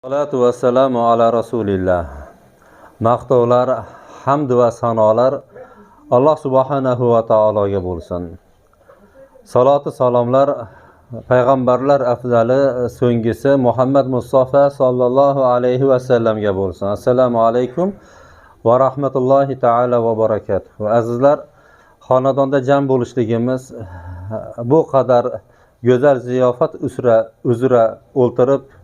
Salatu vassalamu ala rasulillah. Maqtovlar, hamd va sanolar Alloh subhanahu va taologa bo'lsin. Saloti salomlar payg'ambarlar afzali so'nggisi Muhammad Mustafa sollallohu alayhi va sallamga bo'lsin. Assalomu alaykum va rahmatullohi taala va barakatuh. Azizlar, xonadonda jam bo'lishligimiz bu qadar go'zal ziyofat uzra uzra o'ltirib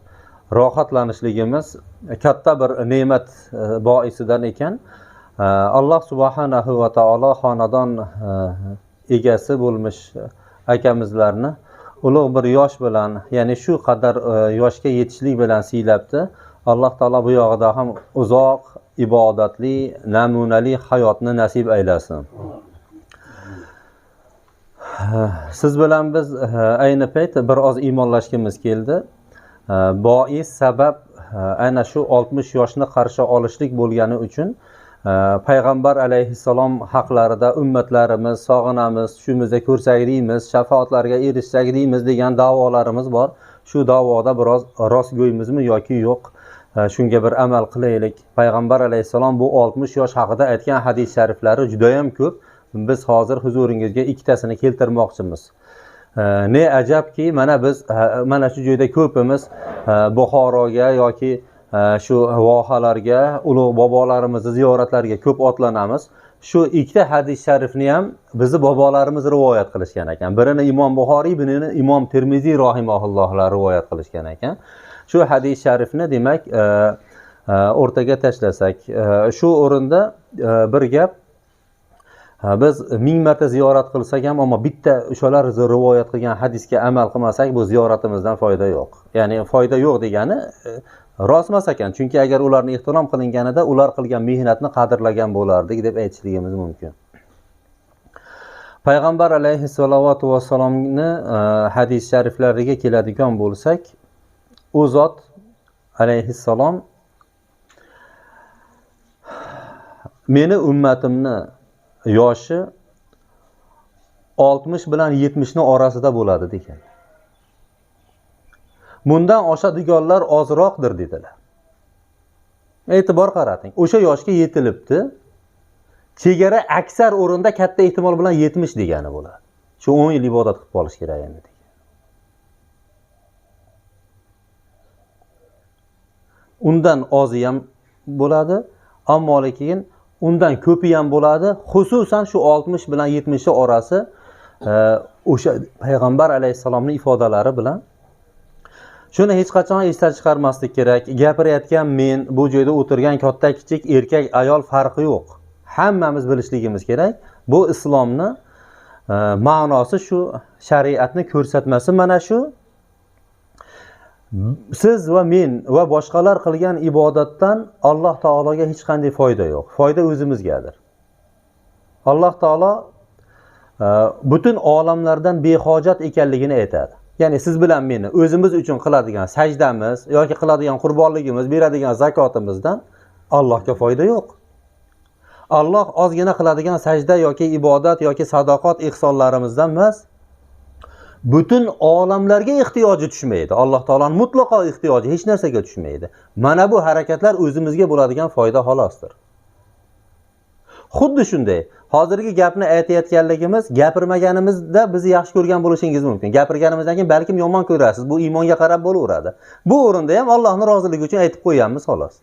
rohatlanishligimiz katta bir ne'mat e, boisidan ekan. E, Alloh subhanahu va taolo xonadon e, egasi bo'lmish akamizlarni ulug' bir yosh bilan ya'ni shu qadar yoshga yetishlik bilan siylabdi. Alloh taolo bu yog'ida ham uzoq ibodatli namunali hayotni nasib aylasin. Siz bilan biz ayni payt bir oz iymonlashgimiz keldi. Bois sabab e, ana shu oltmish yoshni qarshi olishlik bo'lgani uchun e, payg'ambar alayhissalom haqlarida ummatlarimiz sog'inamiz tushimizda ko'rsak deymiz shafoatlarga erishsak deymiz degan da'volarimiz bor. Shu da'voda biroz rostgo'ymizmi yoki yo'q e, shunga bir amal qilaylik. Payg'ambar alayhissalom bu oltmish yosh haqida aytgan hadis shariflari judayam ko'p. Biz hozir huzuringizga ikkitasini keltirmoqchimiz. Ne ajabki mana biz mana shu joyda ko'pimiz buxoroga yoki shu vohalarga ulug' bobolarimizni ziyoratlariga ko'p otlanamiz. Shu ikkita hadis sharifni ham bizni bobolarimiz rivoyat qilishgan ekan. Birini imom buxoriy birini imom termiziy rohimaullohlar rivoyat qilishgan ekan. Shu hadis sharifni demak e, e, o'rtaga tashlasak e, shu o'rinda bir gap biz ming marta ziyorat qilsak ham ammo bitta o'shalar rivoyat qilgan hadisga amal qilmasak bu ziyoratimizdan foyda yo'q. Ya'ni foyda yo'q degani e, rostmas ekan. Chunki agar ularni ehtirom qilinganida ular qilgan mehnatni qadrlagan bo'lardik deb aytishligimiz mumkin. Payg'ambar alayhissalotu vassalomni e, hadis shariflariga keladigan bo'lsak u zot alayhissalom meni ummatimni yoshi oltmish bilan yetmishni orasida bo'ladi degan. Bundan oshadiganlar ozroqdir dedilar. E'tibor qarating o'sha yoshga yetilibdi. Chegara aksar o'rinda katta ehtimol bilan yetmish degani bo'ladi. Shu o'n yil ibodat qilib qolish kerak endi degan. Undan ozi ham bo'ladi ammo lekin undan ko'pi ham bo'ladi. Xususan shu oltmish bilan yetmishi orasi e, o'sha payg'ambar alayhissalomni ifodalari bilan. Shuni hech qachon esdan chiqarmaslik kerak. Gapirayotgan men bu joyda o'tirgan katta kichik erkak ayol farqi yo'q. Hammamiz bilishligimiz kerak. Bu islomni e, ma'nosi shu shariatni ko'rsatmasi mana shu. Siz va men va boshqalar qilgan ibodatdan alloh taologa hech qanday foyda yo'q. Foyda o'zimizgadir. Alloh taolo e, butun olamlardan behojat ekanligini aytadi. Ya'ni siz bilan meni o'zimiz uchun qiladigan sajdamiz yoki qiladigan qurbonligimiz beradigan zakotimizdan allohga foyda yo'q. Alloh ozgina qiladigan sajda yoki ibodat yoki sadoqat ehsonlarimizdan emas butun olamlarga ehtiyoji tushmaydi. Alloh taoloni mutlaqo ehtiyoji hech narsaga tushmaydi. Mana bu harakatlar o'zimizga bo'ladigan foyda xolosdir. Xuddi shunday hozirgi gapni aytayotganligimiz gapirmaganimizda bizni yaxshi ko'rgan bo'lishingiz mumkin. Gapirganimizdan keyin balkim yomon ko'rasiz bu iymonga qarab bo'laveradi. Bu o'rinda ham allohni roziligi uchun aytib qo'yganmiz xolos.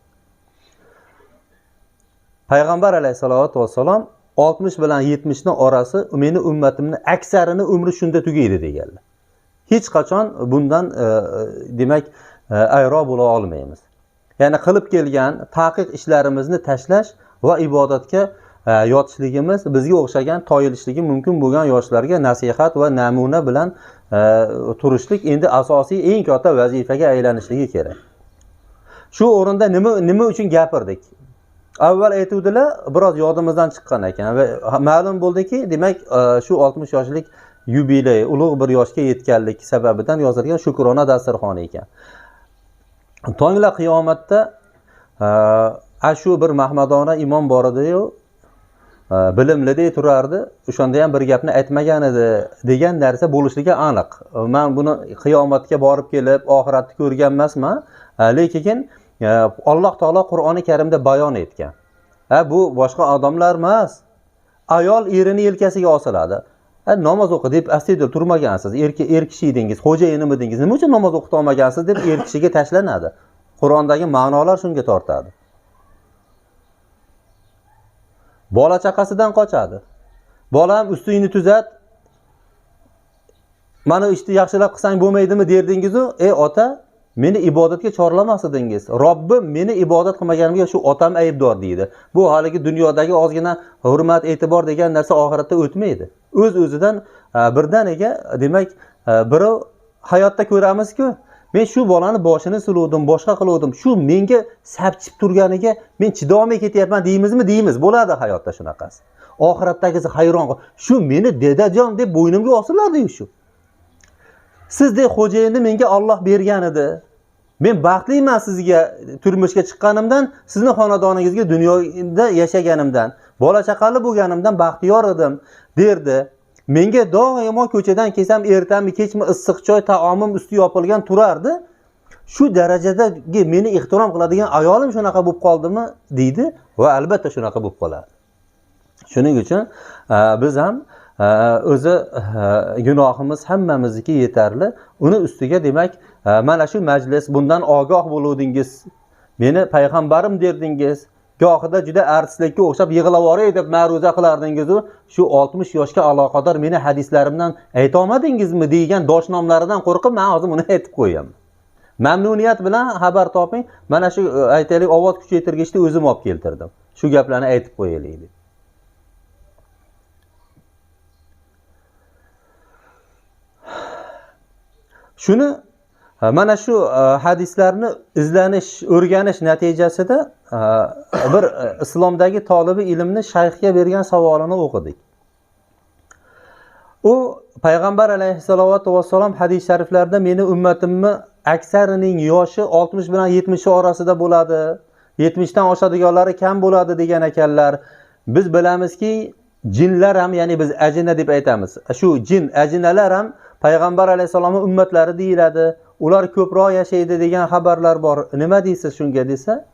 Payg'ambar alayhissalotu vassalom oltmish bilan yetmishni orasi meni ummatimni aksarini umri shunda tugaydi deganlar. Hech qachon bundan e, e demak e, ayro bo'la olmaymiz. Ya'ni qilib kelgan taqiq ishlarimizni tashlash va ibodatga e, yotishligimiz bizga o'xshagan toyilishligi mumkin bo'lgan yoshlarga nasihat va namuna bilan e, turishlik endi asosiy eng katta vazifaga aylanishligi kerak. Shu o'rinda nima nima uchun gapirdik? Avval aytuvdilar biroz yodimizdan chiqqan ekan va ma'lum bo'ldiki demak e, shu oltmish yoshlik yubiley ulug' bir yoshga yetganlik sababidan yozilgan shukrona dasturxoni ekan. Tongla qiyomatda e, shu bir mahmadona imom bor ediyu e, bilimlidek turardi. O'shanda ham bir gapni aytmagan edi degan narsa bo'lishligi aniq. Man buni qiyomatga borib kelib oxiratni ko'rgan emasman. Lekin alloh taolo qur'oni karimda bayon etgan. Ha bu boshqa odamlar emas. Ayol erini yelkasiga osiladi. Namoz o'qi deb astoydil turmagansiz er er kishi edingiz xo'jayinim edingiz nima uchun namoz o'qita olmagansiz deb er kishiga tashlanadi. Qur'ondagi ma'nolar shunga tortadi. Bola chaqasidan qochadi. Bolam ustingni tuzat. Mana ishni yaxshilab qilsang bo'lmaydimi derdingizu? Ey ota meni ibodatga chorlamas edingiz robbim meni ibodat qilmaganimga shu otam aybdor deydi. Bu haligi dunyodagi ozgina hurmat e'tibor degan narsa oxiratda o'tmaydi. O'z o'zidan e, birdaniga e, demak e, birov hayotda ko'ramizku men shu bolani boshini siluvdim boshqa qiluvdim shu menga sapchib turganiga men chidolmay ketyapman deymizmi? Deymiz. Bo'ladi hayotda shunaqasi. Oxiratdagisi hayron shu meni dedajon deb bo'ynimga osiladiyu shu. Sizdek xo'jayinni menga olloh bergan edi. Men baxtliman sizga turmushga chiqqanimdan sizni xonadoningizga dunyoda yashaganimdan bola chaqali bo'lganimdan baxtiyor edim derdi. Menga doimo ko'chadan kelsam ertami kechmi issiq choy taomim usti yopilgan turardi. Shu darajadagi meni ehtirom qiladigan ayolim shunaqa bo'lib qoldimi deydi va albatta shunaqa bo'lib qoladi. Shuning uchun biz ham o'zi e, gunohimiz hammamizniki yetarli. Uni ustiga demak e, mana shu majlis bundan ogoh bo'luvdingiz. Meni payg'ambarim derdingiz. Gohida juda artistlikka o'xshab yig'lavoray deb ma'ruza qilardingizu. Shu oltmish yoshga aloqador meni hadislarimdan aytolmadingizmi degan doshnomlaridan qo'rqib man hozir buni aytib qo'yaman. Mamnuniyat bilan xabar toping. Mana shu e, aytaylik ovoz kuchaytirgichni o'zim olib keltirdim. Shu gaplarni aytib qo'yaylik deb. Shuni e, mana shu e, hadislarni izlanish o'rganish natijasida e, bir islomdagi tolibi ilmni shayxga bergan savolini o'qidik. U payg'ambar alayhissalotu vassalom hadis shariflarida meni ummatimni aksarining yoshi oltmish bilan yetmish orasida bo'ladi yetmishdan oshadiganlari kam bo'ladi degan ekanlar. Biz bilamizki jinlar ham ya'ni biz ajina deb aytamiz. Shu jin ajinalar ham payg'ambar alayhissalomni ummatlari deyiladi ular ko'proq yashaydi degan xabarlar bor. Nima deysiz shunga desa?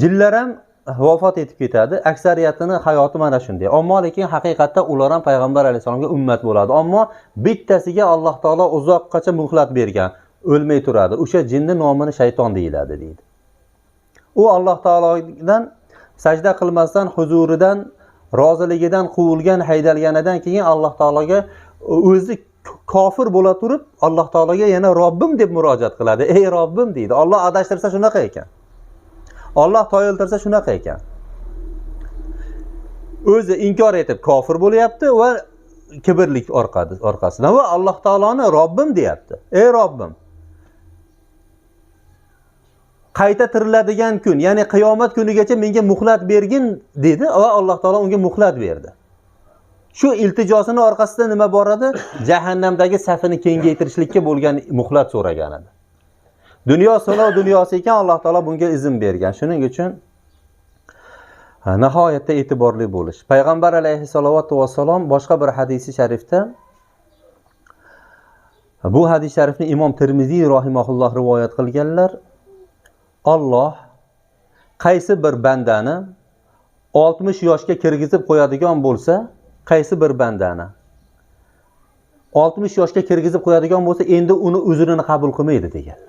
Jinlar ham vafot etib ketadi aksariyatini hayoti mana shunday. Ammo lekin haqiqatda ular ham payg'ambar alayhissalomga ummat bo'ladi. Ammo bittasiga alloh taolo uzoqqacha muhlat bergan o'lmay turadi. O'sha jinni nomini shayton deyiladi deydi. U alloh taolodan sajda qilmasdan huzuridan roziligidan quvilgan haydalganidan keyin alloh taologa o'zi kofir bo'la turib alloh taologa yana robbim deb murojaat qiladi. Ey robbim deydi. Olloh adashtirsa shunaqa ekan. Olloh toyiltirsa shunaqa ekan. O'zi inkor etib kofir bo'lyapti va kibrlik orqasidan va alloh taoloni robbim deyapti. Ey robbim qayta tiriladigan kun ya'ni qiyomat kunigacha menga muhlat bergin dedi va alloh taolo unga muhlat berdi. Shu iltijosini orqasida nima bor edi? Jahannamdagi safini kengaytirishlikka bo'lgan muhlat so'ragan edi. Dunyo sinov dunyosi ekan alloh taolo bunga izn bergan. Shuning uchun nihoyatda e'tiborli bo'lish. Payg'ambar alayhissalotu vassalom boshqa bir hadisi sharifda bu hadis sharifni imom termiziy rohimaulloh rivoyat qilganlar olloh qaysi bir bandani oltmish yoshga kirgizib qo'yadigan bo'lsa qaysi bir bandani? oltmish yoshga kirgizib qo'yadigan bo'lsa endi uni uzrini qabul qilmaydi degan.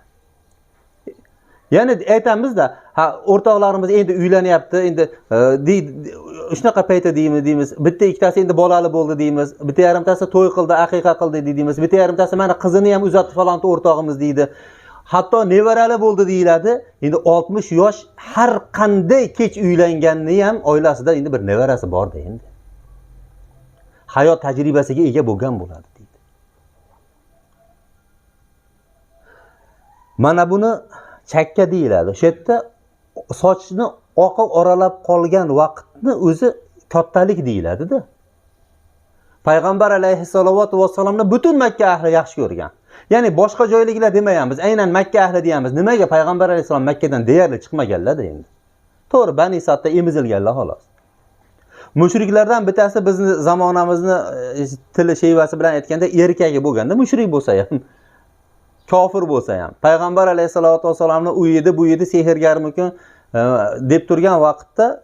Ya'ni aytamizda ha o'rtoqlarimiz endi uylanyapti endi e, shunaqa paytda deymiz deymiz bitta ikkitasi endi bolali bo'ldi deymiz bitta yarimtasi to'y qildi aqiqa qildi deymiz bitta yarimtasi mana qizini ham uzatdi falonta o'rtog'imiz deydi. Hatto nevarali bo'ldi deyiladi endi oltmish yosh har qanday kech uylanganni ham oilasida endi bir nevarasi borda endi. Hayot tajribasiga ega bo'lgan bo'ladi deydi. Mana buni chakka deyiladi. O'sha yerda sochni oqib oralab qolgan vaqtni o'zi kattalik deyiladida. Payg'ambar alayhissalotu vassalomni butun makka ahli yaxshi ko'rgan. Ya'ni boshqa joyliklar demayapmiz. Aynan makka ahli deyapmiz. Nimaga payg'ambar alayhissalom makkadan deyarli chiqmaganlarda endi? To'g'ri bani sadda emizilganlar xolos. Mushriklardan bittasi bizni zamonamizni e, tili shevasi bilan aytganda erkagi bo'lganda mushrik bo'lsa ham kofir bo'lsa ham. Payg'ambar alayhissalotu vassalomni u edi bu edi sehrgarmikin e, deb turgan vaqtda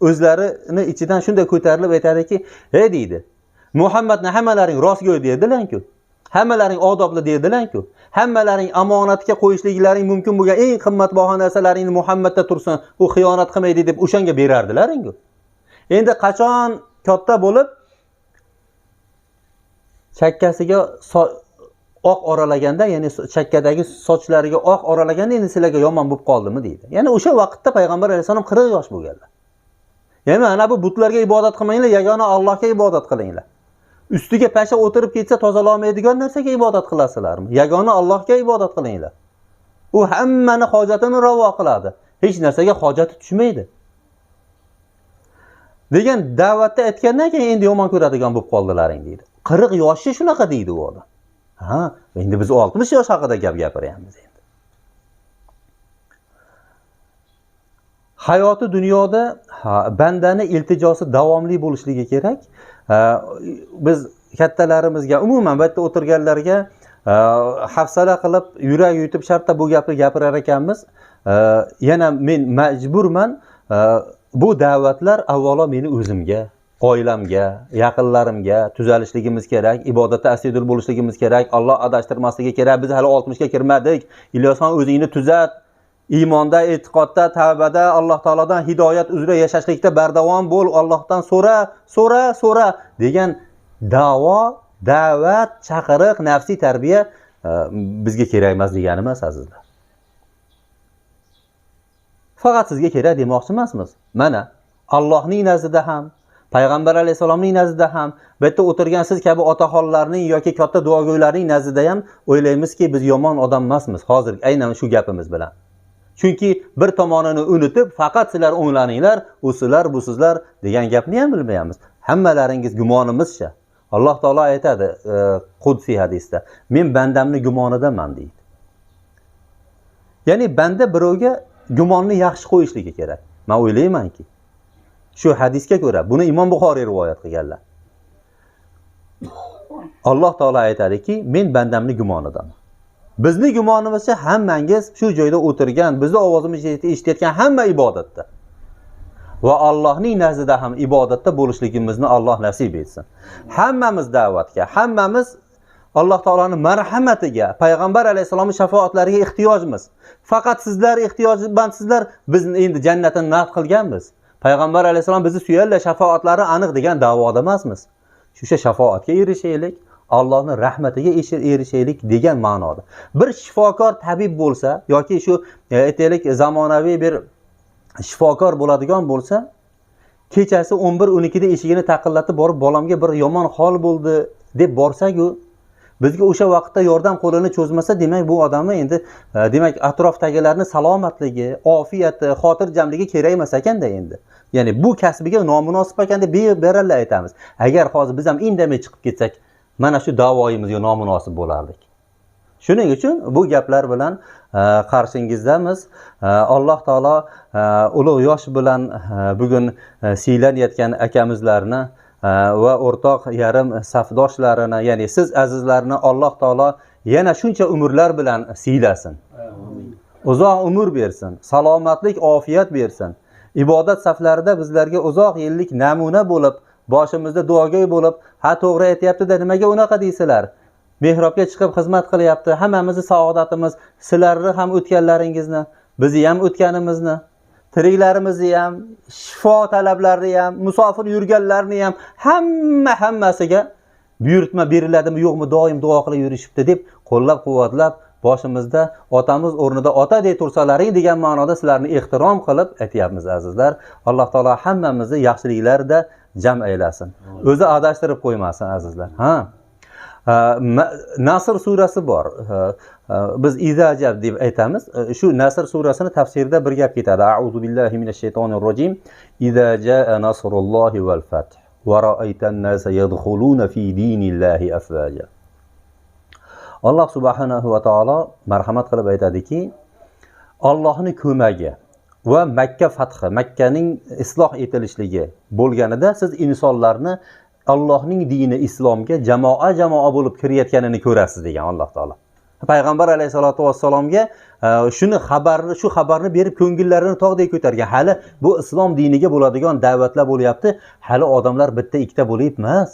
o'zlarini ichidan shunday ko'tarilib aytadiki ey deydi. Muhammadni hammalaring rostgo'y derdilarku. Hammalaring odobli derdilarku. Hammalaring omonatga qo'yishliklaring mumkin bo'lgan eng qimmatbaho narsalaringni muhammadda tursin u xiyonat qilmaydi deb o'shanga berardilaringu endi qachon katta bo'lib chakkasiga oq oralaganda ya'ni chakkadagi sochlariga oq oralaganda endi sizlarga yomon bo'lib qoldimi deydi. Ya'ni o'sha vaqtda payg'ambar alayhissalom qirq yosh bo'lganlar. Ya'ni ana bu butlarga ibodat qilmanglar yagona allohga ibodat qilinglar. Ustiga pasha o'tirib ketsa tozalolmaydigan narsaga ibodat qilasizlarmi? Yagona allohga ibodat qilinglar. U hammani hojatini ravo qiladi. Hech narsaga hojati tushmaydi. Degan da'vatda aytgandan keyin endi yomon ko'radigan bo'lib qoldilaring deydi. Qirq yoshi shunaqa deydi u odam. Ha endi biz oltmish yosh haqida gap gapiryapmiz endi. Hayoti dunyoda bandani iltijosi davomli bo'lishligi kerak. Biz kattalarimizga umuman bu yerda o'tirganlarga hafsala qilib yurak yutib shartta bu gapni gapirar ekanmiz. Yana men majburman. Bu da'vatlar avvalo meni o'zimga oilamga yaqinlarimga tuzalishligimiz kerak ibodatda asidul bo'lishligimiz kerak alloh adashtirmasligi kerak biz hali oltmishga kirmadik. Ilyosxon o'zingni tuzat iymonda e'tiqodda tavbada alloh taolodan hidoyat uzra yashashlikda bardavom bo'l ollohdan so'ra so'ra so'ra degan davo da'vat chaqiriq nafsiy tarbiya e, bizga kerak emas degani emas azizlar. Faqat sizga kerak demoqchi emasmiz mana allohning nazdida ham payg'ambar alayhissalomning nazdida ham bu yerda o'tirgan siz kabi otaxonlarning yoki katta duogo'ylarning nazdida ham o'ylaymizki biz yomon odam emasmiz hozir aynan shu gapimiz bilan. Chunki bir tomonini unutib faqat sizlar o'nglaninglar u sizlar bu sizlar degan gapni ham bilmaymiz. hammalaringiz gumonimizcha. Alloh taolo aytadi e, qudsiy hadisda men bandamni gumonidaman deydi. Ya'ni banda birovga gumonni yaxshi qo'yishligi kerak. Man o'ylaymanki shu hadisga ko'ra buni imom buxoriy rivoyat qilganlar. Alloh taolo aytadiki men bandamni gumonidaman. Bizni gumonimizcha hammangiz shu joyda o'tirgan bizni ovozimizni eshitayotgan hamma ibodatda. Va allohning nazdida ham ibodatda bo'lishligimizni alloh nasib etsin. Hammamiz da'vatga hammamiz alloh taoloni marhamatiga payg'ambar alayhissalomni shafoatlariga ehtiyojmiz faqat sizlar ehtiyojmandsizlar biz endi jannatini naq qilganmiz payg'ambar alayhissalom bizni suyadilar shafoatlari aniq degan davoda emasmiz o'sha shafoatga erishaylik allohni rahmatiga erishaylik degan ma'noda. Bir shifokor tabib bo'lsa yoki shu e, aytaylik zamonaviy bir shifokor bo'ladigan bo'lsa kechasi o'n bir o'n ikkida eshigini taqillatib borib bolamga bir yomon hol bo'ldi deb borsaku bizga o'sha vaqtda yordam qo'lini cho'zmasa demak bu odamni endi e, demak atrofdagilarni salomatligi ofiyati xotirjamligi kerak emas ekanda endi. Ya'ni bu kasbiga nomunosib ekan deb bebaralla aytamiz. Agar hozir biz ham indamay chiqib ketsak mana shu davoyimizga nomunosib bo'lardik. Shuning uchun bu gaplar bilan e, qarshingizdamiz e, alloh taolo ulug' yosh bilan bugun siylanayotgan akamizlarni va o'rtoq yarim safdoshlarini ya'ni siz azizlarni alloh taolo yana shuncha umrlar bilan siylasin. Uzoq umr bersin salomatlik ofiyat bersin. Ibodat saflarida bizlarga uzoq yillik namuna bo'lib boshimizda duogo'y bo'lib ha to'g'ri aytyaptida nimaga unaqa deysizlar mehrobga chiqib xizmat qilyapti hammamizni saodatimiz sizlarni ham o'tganlaringizni bizni ham o'tganimizni tiriklarimizni ham shifo talablarini ham musofir yurganlarni ham hamma hammasiga buyurtma beriladimi yo'qmi doim duo qilib yurishibdi deb qo'llab quvvatlab boshimizda otamiz o'rnida otadek tursalaring degan ma'noda sizlarni ehtirom qilib aytyapmiz azizlar. Alloh taolo hammamizni yaxshiliklarda jam aylasin. O'zi adashtirib qo'ymasin azizlar. Ha nasr surasi bor. Biz izajab deb aytamiz. E, shu nasr surasini tafsirida bir gap ketadi. Auzu billahi minash shaytonir rojim iza jaa nasrullohi val fath. Va ra'aytan nasa yadkhuluna fi dinillahi afvaja alloh subhanahu va taolo marhamat qilib aytadiki ollohni ko'magi va makka fathi makkaning isloh etilishligi bo'lganida siz insonlarni allohning dini islomga jamoa jamoa bo'lib kirayotganini ko'rasiz degan alloh taolo. Payg'ambar alayhissalotu vassalomga e, shuni xabarni shu xabarni berib ko'ngillarini tog'dek ko'targan. Hali bu islom diniga bo'ladigan da'vatlar bo'lyapti. Hali odamlar bitta ikkita bo'lib emas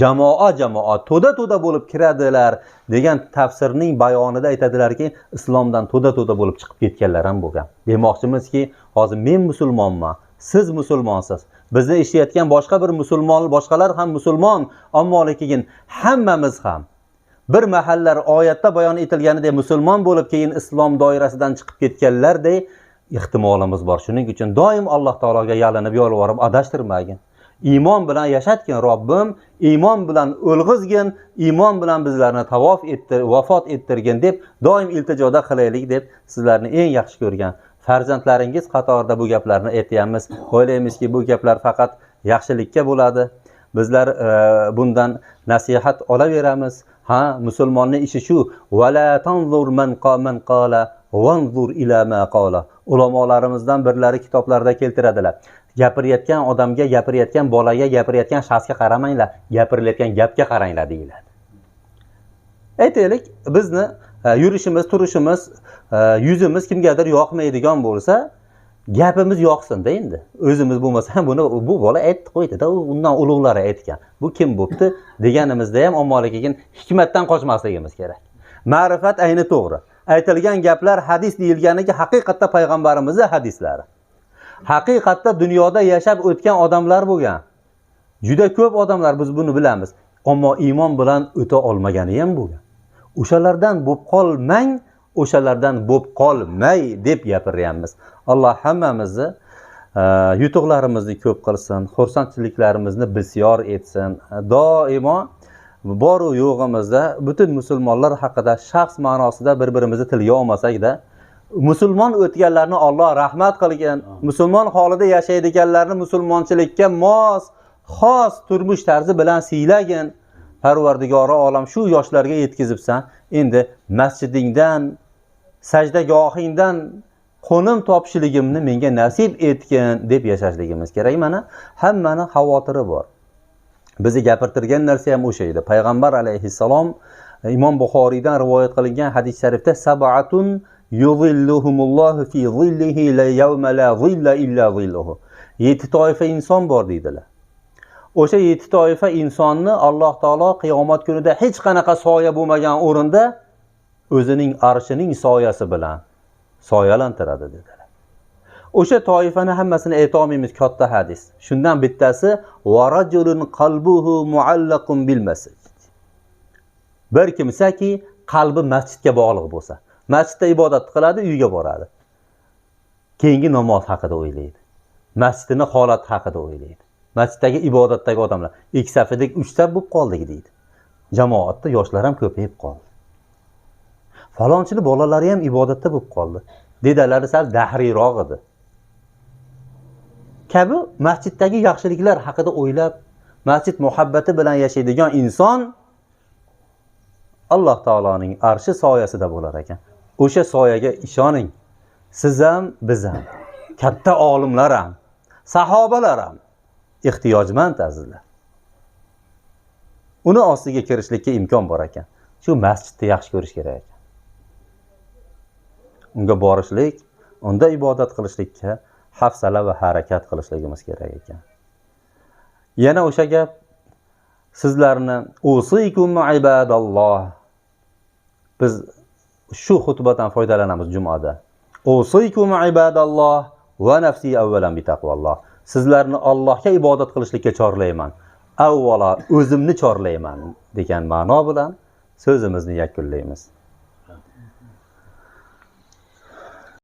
jamoa jamoa to'da to'da bo'lib kiradilar degan tafsirning bayonida aytadilarki islomdan to'da to'da bo'lib chiqib ketganlar ham bo'lgan. Demoqchimizki hozir men musulmonman siz musulmonsiz. Bizni eshitayotgan boshqa bir musulmon boshqalar ham musulmon ammo lekin hammamiz ham bir mahallar oyatda bayon etilganidek musulmon bo'lib keyin islom doirasidan chiqib ketganlardek ehtimolimiz bor. Shuning uchun doim alloh taologa yalinib yolvorib adashtirmagin. Iymon bilan yashatgin robbim iymon bilan o'lg'izgin iymon bilan bizlarni tavof ettir vafot ettirgin deb doim iltijoda qilaylik deb sizlarni eng yaxshi ko'rgan farzandlaringiz qatorida bu gaplarni aytyapmiz. O'ylaymizki bu gaplar faqat yaxshilikka bo'ladi. Bizlar e, bundan nasihat olaveramiz. Ha musulmonni ishi shu. Vala tanzur man man qala vanzur ila ma qala. Ulamolarimizdan birlari kitoblarda keltiradilar. Gapirayotgan odamga gapirayotgan bolaga gapirayotgan shaxsga qaramanglar. Gapirilayotgan gapga qaranglar deyiladi. Aytaylik bizni yurishimiz turishimiz e, yuzimiz kimgadir yoqmaydigan bo'lsa gapimiz yoqsinda endi. O'zimiz bo'lmasa ham buni bu bola aytib qo'ydida undan ulug'lari aytgan. Bu kim bo'pti deganimizda ham ammo lekin hikmatdan qochmasligimiz kerak. Ma'rifat ayni to'g'ri. Aytilgan gaplar hadis deyilganiki haqiqatda payg'ambarimizni hadislari. Haqiqatda dunyoda yashab o'tgan odamlar bo'lgan. Juda ko'p odamlar biz buni bilamiz. Ammo iymon bilan o'ta olmagani ham bo'lgan. O'shalardan bo'lib qolmang o'shalardan bo'lib qolmay deb gapiryapmiz alloh hammamizni e, yutuqlarimizni ko'p qilsin xursandchiliklarimizni bisyor etsin. Doimo boru yo'g'imizda butun musulmonlar haqida shaxs ma'nosida bir birimizni tilga olmasakda musulmon o'tganlarni olloh rahmat qilgin. Musulmon holida yashaydiganlarni musulmonchilikka mos xos turmush tarzi bilan siylagin parvardigori olam shu yoshlarga yetkazibsan. Endi masjidingdan sajdagohingdan qo'nim topishligimni menga nasib etgin deb yashashligimiz kerak. Mana hammani xavotiri bor. Bizni gapirtirgan narsa ham o'sha edi. Payg'ambar alayhissalom imom buxoriydan rivoyat qilingan hadis sharifda sabatun fi la zilla illa zilluhu. Yetti toifa inson bor deydilar. O'sha yetti toifa insonni alloh taolo qiyomat kunida hech qanaqa soya bo'lmagan o'rinda o'zining arshining soyasi bilan soyalantiradi dedilar. O'sha toifani hammasini aytolmaymiz katta hadis. Shundan bittasi qalbuhu muallaqun bil masjid. Bir kimsaki qalbi masjidga bog'liq bo'lsa masjidda ibodat qiladi uyga boradi. Keyingi namoz haqida o'ylaydi. Masjidini holati haqida o'ylaydi. Masjiddagi ibodatdagi odamlar ikki safidek uch saf bo'lib qoldik deydi. Jamoatda yoshlar ham ko'payib qoldi. Falonchini bolalari ham ibodatda bo'lib qoldi. Dedalari sal dahriyroq edi. Kabi masjiddagi yaxshiliklar haqida o'ylab masjid muhabbati bilan yashaydigan inson alloh taoloning arshi soyasida bo'lar ekan. O'sha soyaga ishoning. Siz ham biz ham. Katta olimlar ham sahobalar ham ehtiyojmand azizlar. Uni ostiga kirishlikka imkon bor ekan. Shu masjidni yaxshi ko'rish kerak ekan. Unga borishlik unda ibodat qilishlikka hafsala va harakat qilishligimiz kerak ekan. Yana o'sha gap sizlarni usikum ibadalloh biz shu xutbadan foydalanamiz jumada. Usikum ibadalloh va nafsi avvalan bitaqvalloh sizlarni allohga ibodat qilishlikka chorlayman. Avvalo o'zimni chorlayman degan ma'no bilan so'zimizni yakunlaymiz.